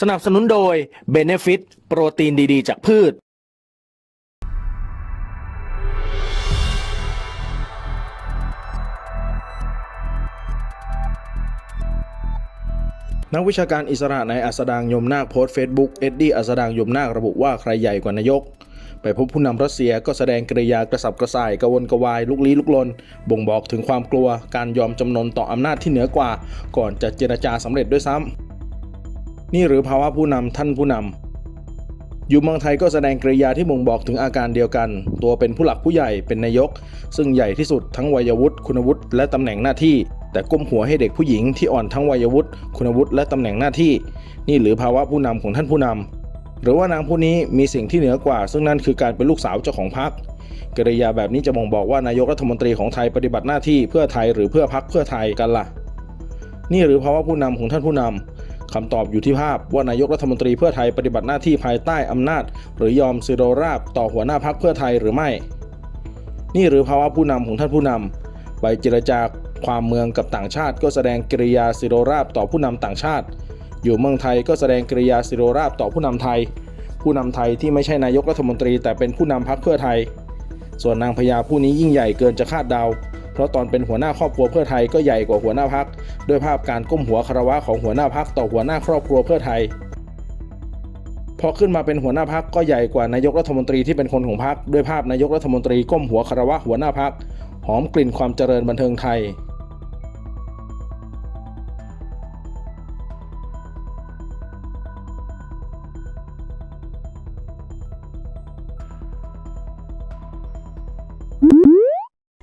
สนับสนุนโดย Benefit โปรตีนดี ๆ จากพืช นักวิชาการอิสระในอัสดางยมนาคโพสต์เฟซบุ๊กเอ็ดดี้อัสดางยมนาคระบุว่าใครใหญ่กว่านายก ไปพบผู้นำรัสเซียก็แสดงกริยากระสับกระส่ายกระวนกระวาย ลุกลี้ลุกลน บ่งบอกถึงความกลัวการยอมจำนนต่ออำนาจที่เหนือกว่า ก่อนจะเจรจาสำเร็จด้วยซ้ำ นี่หรือภาวะผู้นำท่านผู้นำอยู่เมืองไทยก็แสดงกริยาที่บ่งบอกถึงอาการเดียวกัน ตัวเป็นผู้หลักผู้ใหญ่เป็นนายก ซึ่งใหญ่ที่สุดทั้งวัยวุฒิคุณวุฒิและตำแหน่งหน้าที่ แต่ก้มหัวให้เด็กผู้หญิงที่อ่อนทั้งวัยวุฒิคุณวุฒิและตำแหน่งหน้าที่ นี่หรือภาวะผู้นำของท่านผู้นำหรือว่านางผู้นี้มีสิ่งที่เหนือกว่า ซึ่งนั่นคือการเป็นลูกสาวเจ้าของพรรคกริยาแบบนี้จะบ่งบอกว่านายกรัฐมนตรีของไทยปฏิบัติหน้าที่เพื่อไทยหรือเพื่อพรรคเพื่อไทยกันล่ะ นี่หรือภาวะผู้นำของท่านผู้นำ คำตอบอยู่ที่ภาพว่านายกรัฐมนตรีเพื่อไทยปฏิบัติหน้าที่ภายใต้อำนาจ หรือยอมซิโรราบต่อหัวหน้าพรรคเพื่อไทยหรือไม่ นี่หรือภาวะผู้นำของท่านผู้นำไปเจรจาความเมืองกับต่างชาติ ก็แสดงกริยาซิโรราบต่อผู้นำต่างชาติ อยู่เมืองไทยก็แสดงกริยาซิโรราบต่อผู้นำไทย ผู้นำไทยที่ไม่ใช่นายกรัฐมนตรี แต่เป็นผู้นำพรรคเพื่อไทย ส่วนนางพญาผู้นี้ยิ่งใหญ่เกินจะคาดเดา เพราะตอนเป็นหัวหน้าครอบครัวเพื่อไทยก็ใหญ่กว่าหัวหน้าพักด้วยภาพการก้มหัวคารวะของหัวหน้าพักต่อหัวหน้าครอบครัวเพื่อไทยพอขึ้นมาเป็นหัวหน้าพักก็ใหญ่กว่านายกรัฐมนตรีที่เป็นคนของพักด้วยภาพนายกรัฐมนตรีก้มหัวคารวะหัวหน้าพักหอมกลิ่นความเจริญบันเทิงไทย